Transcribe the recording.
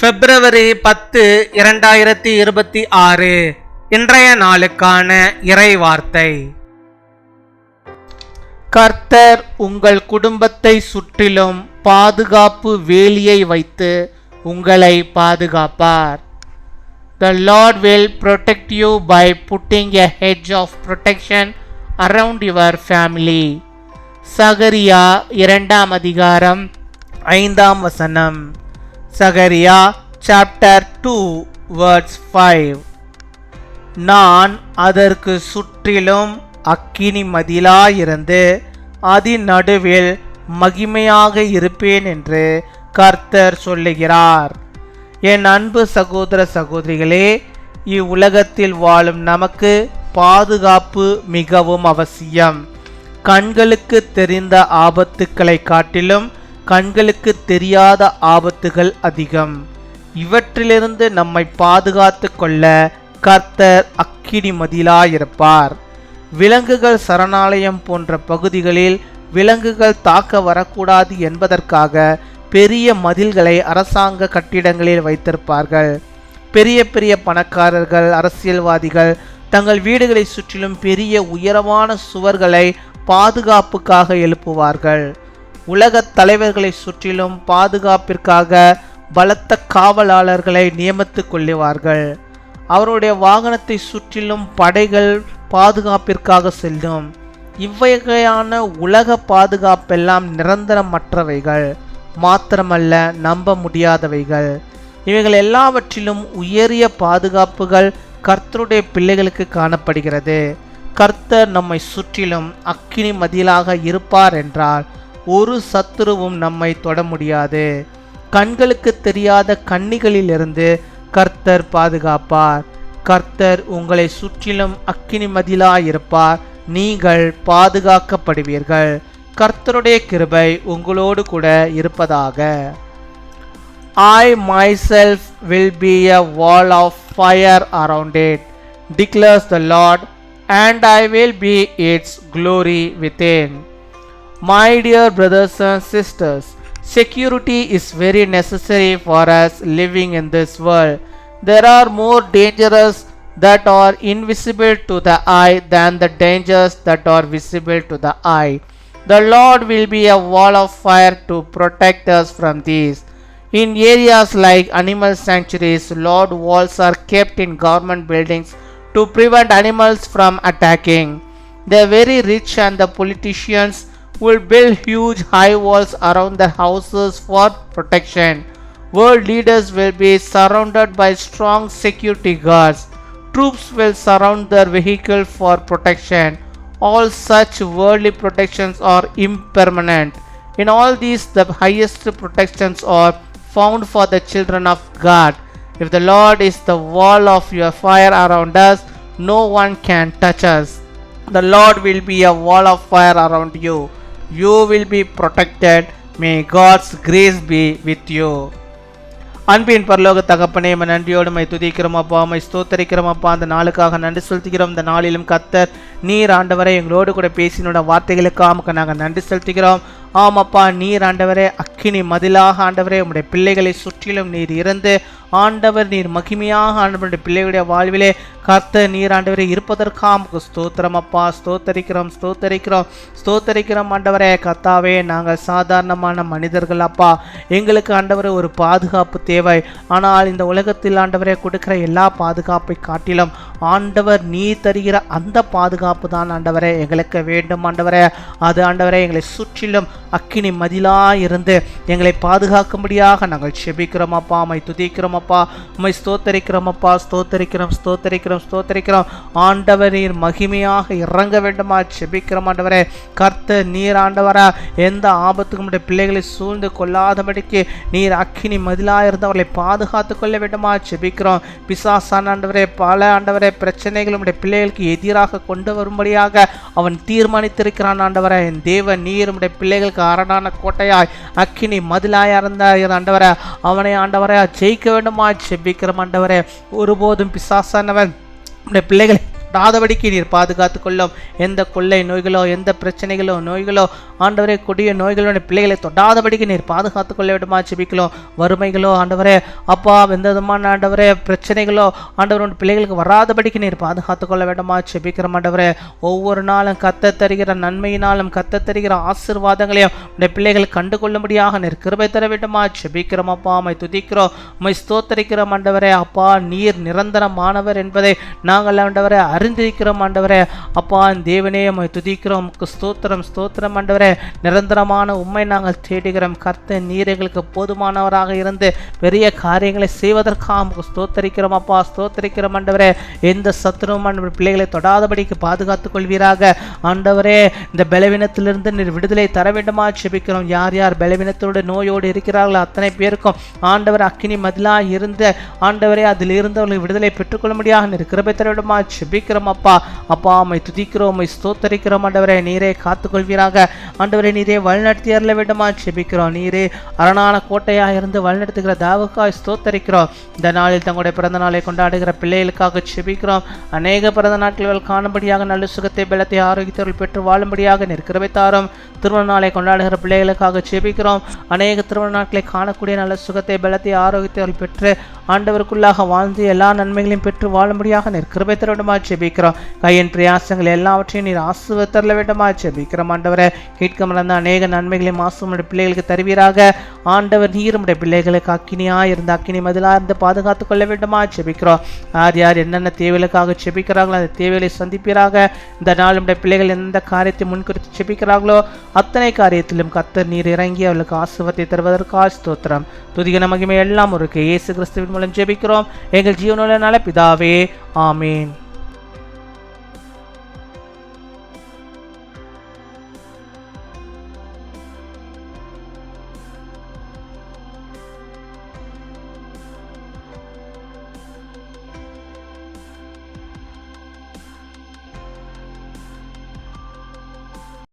பிப்ரவரி பத்து இரண்டாயிரத்தி இருபத்தி ஆறு இன்றைய நாளுக்கான இறை வார்த்தை கர்த்தர் உங்கள் குடும்பத்தை சுற்றிலும் பாதுகாப்பு வேலியை வைத்து உங்களை பாதுகாப்பார். The lord will protect you by putting a hedge of protection around your family சகரியா இரண்டாம் அதிகாரம் ஐந்தாம் வசனம். சகரியா சாப்டர் டூ வேர்ட்ஸ் ஃபைவ் நான் அதற்கு சுற்றிலும் அக்கினி மதிலாயிருந்து அதன் நடுவில் மகிமையாக இருப்பேன் என்று கர்த்தர் சொல்லுகிறார். என் அன்பு சகோதர சகோதரிகளே இவ்வுலகத்தில் வாழும் நமக்கு பாதுகாப்பு மிகவும் அவசியம். கண்களுக்கு தெரிந்த ஆபத்துக்களை காட்டிலும் கண்களுக்கு தெரியாத ஆபத்துகள் அதிகம். இவற்றிலிருந்து நம்மை பாதுகாத்து கொள்ள கர்த்தர் அக்கினி மதிலாயிருப்பார் விலங்குகள் சரணாலயம் போன்ற பகுதிகளில் விலங்குகள் தாக்க வரக்கூடாது என்பதற்காக பெரிய மதில்களை அரசாங்க கட்டிடங்களில் வைத்திருப்பார்கள். பெரிய பெரிய பணக்காரர்கள் அரசியல்வாதிகள் தங்கள் வீடுகளை சுற்றிலும் பெரிய உயரமான சுவர்களை பாதுகாப்புக்காக எழுப்புவார்கள். உலகத் தலைவர்களை சுற்றிலும் பாதுகாப்பிற்காக பலத்த காவலாளர்களை நியமித்துக் கொள்ளுவார்கள். அவருடைய வாகனத்தை சுற்றிலும் படைகள் பாதுகாப்பிற்காக செல்லும். இவ்வகையான உலக பாதுகாப்பெல்லாம் நிரந்தரமற்றவைகள். மாத்திரமல்ல நம்ப முடியாதவைகள். இவைகள் எல்லாவற்றிலும் உயரிய பாதுகாப்புகள் கர்த்தருடைய பிள்ளைகளுக்கு காணப்படுகிறது. கர்த்தர் நம்மை சுற்றிலும் அக்கினி மதிலாக இருப்பார் என்றால் ஒரு சத்துருவும் நம்மை தொட முடியாது. கண்களுக்கு தெரியாத கண்ணிகளிலிருந்து கர்த்தர் பாதுகாப்பார். கர்த்தர் உங்களை சுற்றிலும் அக்கினி மதிலாயிருப்பார் நீங்கள் பாதுகாக்கப்படுவீர்கள். கர்த்தருடைய கிருபை உங்களோடு கூட இருப்பதாக. I myself will be a wall of fire around it, declares the lord and I will be its glory within. My dear brothers and sisters, security is very necessary for us living in this world. There are more dangers that are invisible to the eye than the dangers that are visible to the eye. The Lord will be a wall of fire to protect us from these. In areas like animal sanctuaries, Lord walls are kept in government buildings to prevent animals from attacking. The very rich and the politicians will build huge high walls around their houses for protection. World leaders will be surrounded by strong security guards. Troops will surround their vehicle for protection. All such worldly protections are impermanent. In all these, the highest protections are found for the children of God. If the Lord is the wall of your fire around us, no one can touch us. The Lord will be a wall of fire around you. You will be protected. May God's grace be with you. அன்பின் பரலோக தகப்பனே நம்ம நன்றியோடு my துதிக்கிறோம் அப்பா my ஸ்தோத்தரிக்கிறோம் அப்பா அந்த நாளுக்காக நன்றி செலுத்துகிறோம் இந்த நாளிலும் கத்தர் நீர் ஆண்டவரை எங்களோடு கூட பேசினோட வார்த்தைகளுக்காக நாங்கள் நன்றி செலுத்துகிறோம் ஆமாப்பா நீர் ஆண்டவரே அக்கினி மதிலாக ஆண்டவரே உம்முடைய பிள்ளைகளை சுற்றிலும் நீர் இருந்து ஆண்டவர் நீர் மகிமையாக ஆண்டவருடைய பிள்ளைகளுடைய வாழ்விலே கத்த நீர் ஆண்டவரே இருப்பதற்காக ஸ்தோத்திரம் அப்பா. ஸ்தோத்தரிக்கிறோம் ஸ்தோத்தரிக்கிறோம். ஸ்தோத்தரிக்கிறோம் ஆண்டவரே கத்தாவே நாங்கள் சாதாரணமான மனிதர்கள் அப்பா. எங்களுக்கு ஆண்டவரே ஒரு பாதுகாப்பு தேவை. ஆனால் இந்த உலகத்தில் ஆண்டவரே கொடுக்கிற எல்லா பாதுகாப்பை காட்டிலும் ஆண்டவர் நீ தருகிற அந்த பாதுகாப்பு தான் ஆண்டவரே எங்களுக்கு வேண்டும் ஆண்டவரே. அது ஆண்டவரே எங்களை சுற்றிலும் அக்கினி மதிலா இருந்து எங்களை பாதுகாக்கும்படியாக நாங்கள் செபிக்கிறோம் அப்பா. மை துதிக்கிறோம் அப்பா. அம்மை ஸ்தோத்தரிக்கிறோம் அப்பா. ஸ்தோத்தரிக்கிறோம் ஸ்தோத்தரிக்கிறோம். ஸ்தோத்தரிக்கிறோம். ஆண்டவர் நீர் மகிமையாக இறங்க வேண்டுமா? செபிக்கிறோம் ஆண்டவரே. கர்த்த நீர் ஆண்டவரா. எந்த ஆபத்துக்கும் உடைய பிள்ளைகளை சூழ்ந்து கொள்ளாதபடிக்கு நீர் அக்கினி மதிலாக இருந்தவர்களை பாதுகாத்து கொள்ள வேண்டுமா? செபிக்கிறோம். பிசாசான ஆண்டவரே பல ஆண்டவரே பிரச்சனைகள் உடைய பிள்ளைகளுக்கு எதிராக கொண்டு வரும்படியாக அவன் தீர்மானித்திருக்கிறான் ஆண்டவரே. என் தேவன் நீர் உடைய பிள்ளைகளுக்கு அரணான கோட்டையாய் அக்கினி மதிலாய் இருந்த ஆண்டவரே. அவனை ஆண்டவரே ஜெயிக்க வேண்டுமா? செபிக்கிறோம் ஆண்டவரே. ஒருபோதும் பிசாசானவன் உடைய பிள்ளைகளை நீர் பாதுகாத்து கொள்ளும். எந்த கொள்ளை நோய்களோ எந்த பிரச்சனைகளோ நோய்களோ ஆண்டவரே கொடிய நோய்களோட பிள்ளைகளை தொடாதபடிக்கு நீர் பாதுகாத்து கொள்ள விடுமா ஜெபிக்கலாம் வறுமைகளோ ஆண்டவரே அப்பா எந்த விதமான ஆண்டவரே பிரச்சனைகளோ ஆண்டவரோட பிள்ளைகளுக்கு வராதபடிக்கு நீர் பாதுகாத்து கொள்ள வேண்டுமா ஜெபிக்கிற ஆண்டவரே. ஒவ்வொரு நாளும் கத்த தருகிற நன்மையினாலும் கத்த தருகிற ஆசீர்வாதங்களையும் உடைய பிள்ளைகள் கண்டுகொள்ளும்படியாக நீர் கிருபை தர வேண்டுமா ஜெபிக்கிறோம் அப்பா. அம்மை துதிக்கிறோம் மை ஸ்தோத்தரிக்கிறோம் ஆண்டவரே. அப்பா நீர் நிரந்தரமானவர் என்பதை நாங்கள் ஆண்டவரே அறிந்திருக்கிறோம் ஆண்டவரே. அப்பா தேவனே உம்மை துதிக்கிறோம். உமக்கு ஸ்தோத்திரம் ஸ்தோத்திரம் ஆண்டவரே. நிரந்தரமான உண்மை நாங்கள் தேடுகிறோம். கர்த்த நீர் எங்களுக்கு போதுமானவராக இருந்து பெரிய காரியங்களை செய்வதற்காக உமக்கு ஸ்தோத்தரிக்கிறோம் அப்பா. ஸ்தோத்தரிக்கிறோம் ஆண்டவரே. எந்த சத்துருவும் ஆண்டவர் பிள்ளைகளை தொடாதபடிக்கு பாதுகாத்துக் கொள்வீராக. ஆண்டவரே இந்த பலவீனத்திலிருந்து நீர் விடுதலை தர வேண்டுமா செபிக்கிறோம். யார் யார் பலவீனத்தோடு நோயோடு இருக்கிறார்களோ அத்தனை பேருக்கும் ஆண்டவர் அக்கினி மதிலா இருந்து ஆண்டவரே அதில் இருந்தவர்கள் விடுதலை பெற்றுக்கொள்ள முடியாத நீர் கிருபை தர வேண்டுமா துதிக்கிறோம் அப்பா. அப்பா அம்மை துதிக்கிறோம் ஸ்தோத்தரிக்கிறோம் ஆண்டவரே. நீரே காத்துக்கொள்வீராக. ஆண்டவரே நீரே வழிநடத்தி அருள வேண்டுமா செபிக்கிறோம் நீரே. அரணான கோட்டையாக இருந்து வழிநடத்துகிற தாவுக்காய் ஸ்தோத்தரிக்கிறோம். இந்த நாளில் தங்களுடைய பிறந்த நாளை கொண்டாடுகிற பிள்ளைகளுக்காக செபிக்கிறோம் அநேக பிறந்த நாட்கள் காணும்படியாக நல்ல சுகத்தை பலத்தை ஆரோக்கியத்தவர்கள் பெற்று வாழும்படியாக நிற்கிறவை தாரும். திருமண நாளை கொண்டாடுகிற பிள்ளைகளுக்காக செபிக்கிறோம் அநேக திருமண நாட்களை காணக்கூடிய நல்ல சுகத்தை பலத்தை ஆரோக்கியத்தவர்கள் பெற்று ஆண்டவருக்குள்ளாக வாழ்ந்து எல்லா நன்மைகளையும் பெற்று வாழும்படியாக நீர் கிருபை தர வேண்டுமா செபிக்கிறோம் கையின் பிரயாசங்கள் எல்லாவற்றையும் நீர் ஆசுவத்தரல வேண்டுமா செபிக்கிறோம் ஆண்டவரை கேட்க மறந்த அநேக நன்மைகளையும் ஆசுவமுடைய பிள்ளைகளுக்கு தருவீராக. ஆண்டவர் நீர் பிள்ளைகளுக்கு அக்கினியா இருந்த அக்கினி மதிலா இருந்து பாதுகாத்துக் கொள்ள வேண்டுமா செபிக்கிறோம் யார் யார் என்னென்ன தேவைகளுக்காக செபிக்கிறாங்களோ அந்த தேவைகளை சந்திப்பீராக. இந்த நாள் பிள்ளைகள் எந்த காரியத்தை முன்குறித்து செபிக்கிறார்களோ அத்தனை காரியத்திலும் கத்தர் நீர் இறங்கி அவளுக்கு ஆசுவத்தை தருவதற்கு ஸ்தோத்திரம். துதிக மகிமை எல்லாம் ஒரு இயேசு கிறிஸ்துவின் மூலம் ஜெபிக்கிறோம். எங்கள் ஜீவனுள்ள நல பிதாவே ஆமீன்.